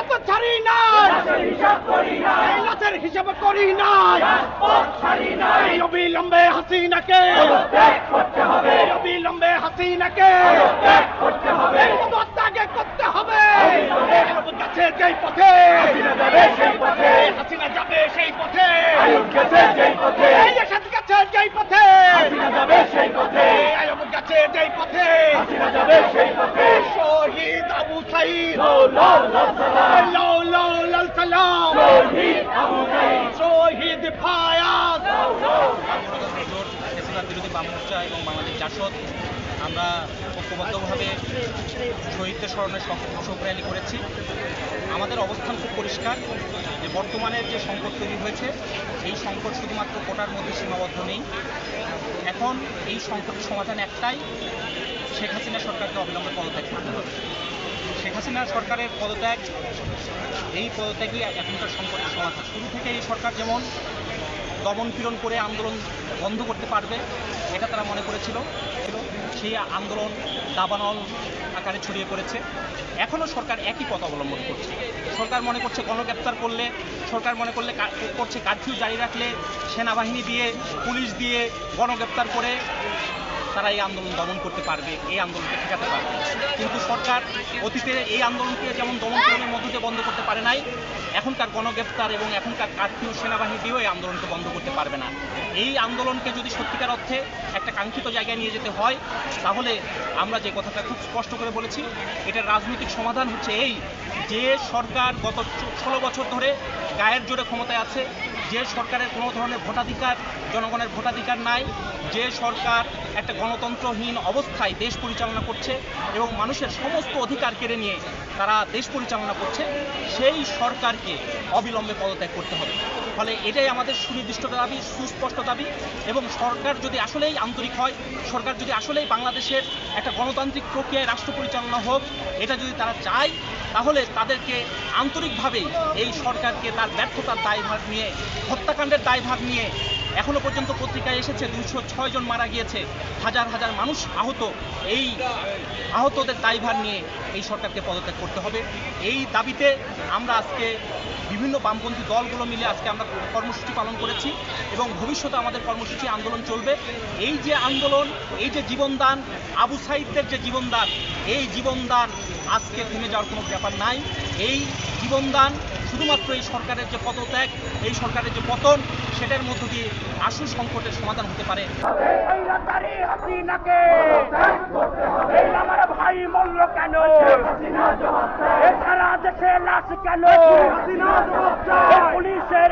রাজপথ ছাড়ি নাই। লাশের হিসাব করি নাই। অবিলম্বে হাসিনাকে। অবিলম্বে হাসিনাকে। পদত্যাগে করতে হবে। গেছে যেই পথে। যাবে সেই পথে। এই এসেছে গেছে যেই পথে। আয়ব গেছে যেই পথে। লাল সালাম। শহীদ ফায়াজ। জোট ফেসিবাদ বিরোধী বাম মোর্চা এবং বাংলাদেশ জাসদ আমরা ঐক্যবদ্ধভাবে শহীদদের স্মরণে শোক র্যালি করেছি। আমাদের অবস্থান খুব পরিষ্কার যে বর্তমানের যে সংকট তৈরি হয়েছে এই সংকট শুধুমাত্র কোটার মধ্যে সীমাবদ্ধ নেই। এখন এই সংকটের সমাধান একটাই শেখ হাসিনা সরকারকে অবিলম্বে পদত্যাগ করতে হবে। হাসিনা সরকারের পদত্যাগ, এই পদত্যাগই এখনকার সংকটের সমাধান। শুরু থেকে এই সরকার যেমন দমন পীড়ন করে আন্দোলন বন্ধ করতে পারবে, এটা তারা মনে করেছিল। ছিল সেই আন্দোলন দাবানল আকারে ছড়িয়ে পড়েছে। এখনও সরকার একই পথ অবলম্বন করছে। সরকার মনে করছে গণগ্রেপ্তার করলে, সরকার মনে করলে করছে কারফিউ জারি রাখলে, সেনাবাহিনী দিয়ে, পুলিশ দিয়ে গণগ্রেপ্তার করে তারা এই আন্দোলন দমন করতে পারবে, এই আন্দোলনকে ঠেকাতে পারবে। কিন্তু সরকার অতীতে এই আন্দোলনকে যেমন দমন পীড়নের মধ্য দিয়ে বন্ধ করতে পারে নাই, এখনকার গণগ্রেফতার এবং এখনকার কারফিউ সেনাবাহিনী দিয়েও এই আন্দোলনকে বন্ধ করতে পারবে না। এই আন্দোলনকে যদি সত্যিকার অর্থে একটা কাঙ্ক্ষিত জায়গায় নিয়ে যেতে হয়, তাহলে আমরা যে কথাটা খুব স্পষ্ট করে বলেছি, এটার রাজনৈতিক সমাধান হচ্ছে এই যে সরকার গত ষোলো বছর ধরে গায়ের জোরে ক্ষমতায় আছে, যে সরকারের কোনো ধরনের ভোটাধিকার, জনগণের ভোটাধিকার নাই যে সরকার একটা গণতন্ত্রহীন অবস্থায় দেশ পরিচালনা করছে এবং মানুষের সমস্ত অধিকার কেড়ে নিয়ে তারা দেশ পরিচালনা করছে, সেই সরকারকে অবিলম্বে পদত্যাগ করতে হবে। ফলে এটাই আমাদের সুনির্দিষ্ট দাবি, সুস্পষ্ট দাবি এবং সরকার যদি আসলেই আন্তরিক হয়, সরকার যদি আসলেই বাংলাদেশের একটা গণতান্ত্রিক প্রক্রিয়ায় রাষ্ট্র পরিচালনা হোক, এটা যদি তারা চায়, তাহলে তাদেরকে আন্তরিকভাবেই এই সরকারকে তার ব্যর্থতার দায়ভার নিয়ে, হত্যাকাণ্ডের দায়ভার নিয়ে এখনও পর্যন্ত পত্রিকায় এসেছে দুশো জন মারা গিয়েছে, হাজার হাজার মানুষ আহত। এই আহতদের দায়ভার নিয়ে এই সরকারকে পদত্যাগ করতে হবে। এই দাবিতে আমরা আজকে বিভিন্ন বামপন্থী দলগুলো মিলে আজকে আমরা কর্মসূচি পালন করেছি এবং ভবিষ্যতে আমাদের কর্মসূচি আন্দোলন চলবে। এই যে আন্দোলন, এই যে জীবনদান, আবু সাইদদের যে জীবনদান, এই জীবনদান আজকে থেমে যাওয়ার কোনো ব্যাপার নাই। এই জীবনদান শুধুমাত্র এই সরকারের যে পদত্যাগ, এই সরকারের যে পতন, সেটার মধ্য দিয়ে আশু সংকটের সমাধান হতে পারে। ভাই কেন? এ সারা দেশে লাশ কেন? পুলিশের